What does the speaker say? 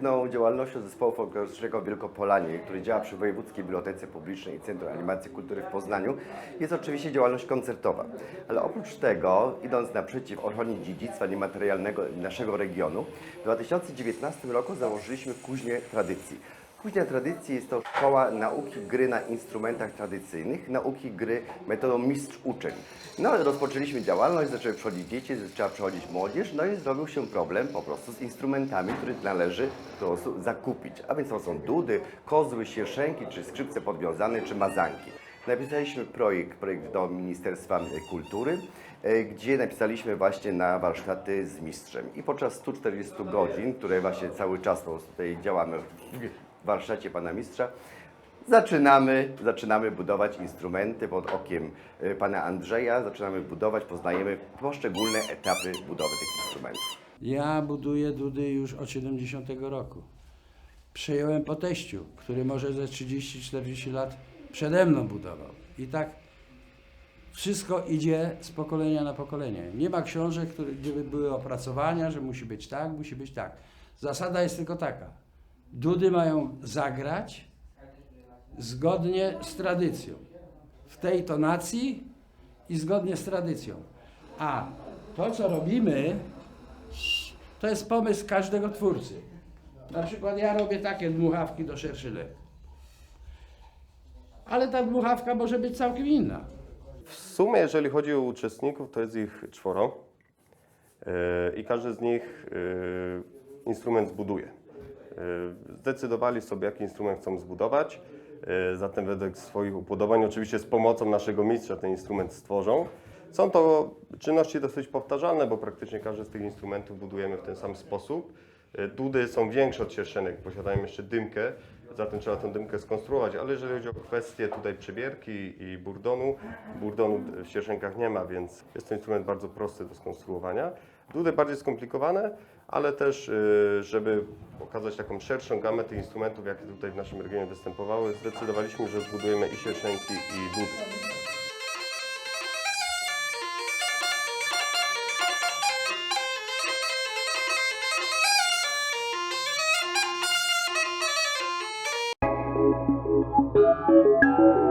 Główną działalnością Zespołu Folklorystycznego Wielkopolanie, który działa przy Wojewódzkiej Bibliotece Publicznej i Centrum Animacji Kultury w Poznaniu, jest oczywiście działalność koncertowa. Ale oprócz tego, idąc naprzeciw ochronie dziedzictwa niematerialnego naszego regionu, w 2019 roku założyliśmy Kuźnię Tradycji. Kuźnia Tradycji jest to szkoła nauki gry na instrumentach tradycyjnych, nauki gry metodą mistrz-uczeń. No, rozpoczęliśmy działalność, zaczęły przychodzić dzieci, zaczęła przychodzić młodzież, no i zrobił się problem po prostu z instrumentami, które należy po prostu zakupić. A więc to są dudy, kozły, sierszenki, czy skrzypce podwiązane, czy mazanki. Napisaliśmy projekt, projekt do Ministerstwa Kultury, e, gdzie napisaliśmy właśnie na warsztaty z mistrzem. I podczas 140 godzin, które właśnie cały czas tutaj działamy warsztacie pana mistrza, zaczynamy, zaczynamy budować instrumenty pod okiem e, pana Andrzeja, zaczynamy budować, poznajemy poszczególne etapy budowy tych instrumentów. Ja buduję dudy już od 70 roku. Przejąłem po teściu, który może ze 30-40 lat przede mną budował. I tak wszystko idzie z pokolenia na pokolenie. Nie ma książek, gdzie by były opracowania, że musi być tak, musi być tak. Zasada jest tylko taka. Dudy mają zagrać zgodnie z tradycją. W tej tonacji i zgodnie z tradycją. A to, co robimy, to jest pomysł każdego twórcy. Na przykład ja robię takie dmuchawki do szerszylek. Ale ta dmuchawka może być całkiem inna. W sumie, jeżeli chodzi o uczestników, to jest ich czworo Yy, i każdy z nich yy, instrument zbuduje. Yy, Zdecydowali sobie, jaki instrument chcą zbudować, yy, zatem według swoich upodobań, oczywiście z pomocą naszego mistrza, ten instrument stworzą. Są to czynności dosyć powtarzalne, bo praktycznie każdy z tych instrumentów budujemy w ten sam sposób. Yy, Dudy są większe od sierszenek, posiadają jeszcze dymkę, zatem trzeba tę dymkę skonstruować, ale jeżeli chodzi o kwestię tutaj przebierki i burdonu, burdonu w sierszenkach nie ma, więc jest to instrument bardzo prosty do skonstruowania. Dudy bardziej skomplikowane, ale też, y, żeby pokazać taką szerszą gamę tych instrumentów, jakie tutaj w naszym regionie występowały, zdecydowaliśmy, że zbudujemy i sierszenki, i dudy. Thank you.